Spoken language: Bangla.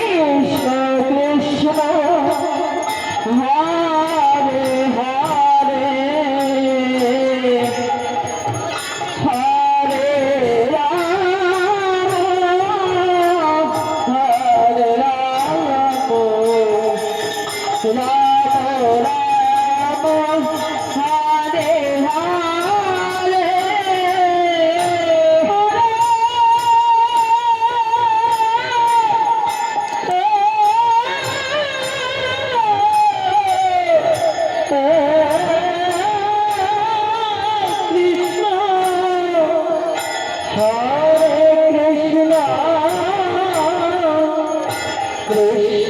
কৃষ্ণ কৃষ্ণ কৃষ্ণ